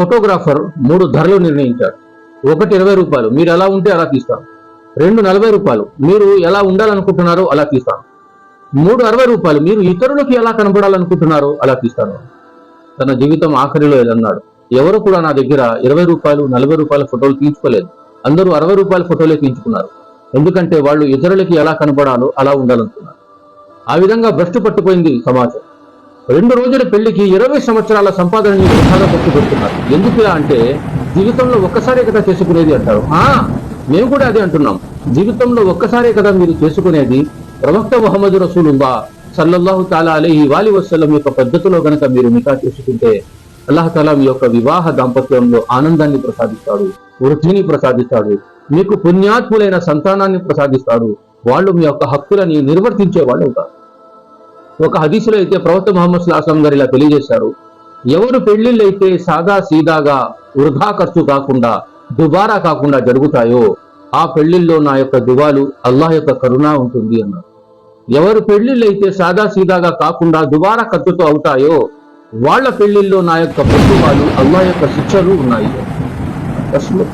Photographer మూడు ధరలు నిర్ణయించాడు ఒకటి ఇరవై రూపాయలు. మీరు ఎలా ఉంటే అలా తీస్తాను రెండు నలభై రూపాయలు. మీరు ఎలా ఉండాలనుకుంటున్నారో అలా తీస్తాను మూడు అరవై రూపాయలు. మీరు ఇతరులకు ఎలా కనబడాలనుకుంటున్నారో అలా తీస్తాను తన జీవితం ఆఖరిలో ఏదన్నాడు. ఎవరు కూడా నా దగ్గర ఇరవై రూపాయలు నలభై రూపాయల ఫోటోలు తీసుకోలేదు అందరూ అరవై రూపాయల ఫోటోలే తీయించుకున్నారు. ఎందుకంటే వాళ్ళు ఇతరులకి ఎలా కనబడాలో అలా ఉండాలనుకున్నారు. ఆ విధంగా భ్రష్టు పట్టుపోయింది సమాజం. రెండు రోజుల పెళ్ళికి ఇరవై సంవత్సరాల సంపాదనని వృధాగా ఖర్చు పెడుతున్నారు. ఎందుకు అంటే జీవితంలో ఒక్కసారే కదా చేసుకునేది అంటారు. ఆ మేము కూడా అదే అంటున్నాం. జీవితంలో ఒక్కసారే కదా మీరు చేసుకునేది ప్రవక్త మొహమ్మద్ రసూలుల్లా సల్లల్లాహు తాలా అలైహి వాలి వసల్లం యొక్క పద్ధతిలో గనక మీరు నికా చేసుకుంటే అల్లాహ్ తాలా మీ యొక్క వివాహ దాంపత్యంలో ఆనందాన్ని ప్రసాదిస్తాడు వృద్ధిని ప్రసాదిస్తాడు మీకు పుణ్యాత్ములైన సంతానాన్ని ప్రసాదిస్తాడు వాళ్ళు మీ యొక్క హక్కులని నిర్వర్తించే వాళ్ళు అవుతారు. ఒక హదీసులో అయితే ప్రవక్త ముహమ్మద్ సుల్లాహం గారు ఇలా తెలియజేశారు. ఎవరు పెళ్ళిళ్ళు అయితే సాదా సీదాగా వృధా ఖర్చు కాకుండా దుబారా కాకుండా జరుగుతాయో ఆ పెళ్ళిల్లో నా యొక్క దువాలు అల్లాహ్ యొక్క కరుణ ఉంటుంది అన్నారు. ఎవరు పెళ్ళిళ్ళు అయితే సాదా సీదాగా కాకుండా దుబారా ఖర్చుతో అవుతాయో వాళ్ళ పెళ్ళిల్లో నా యొక్క ప్రభువాలు అల్లాహ్ యొక్క శిక్షలు ఉన్నాయి. ప్రశ్న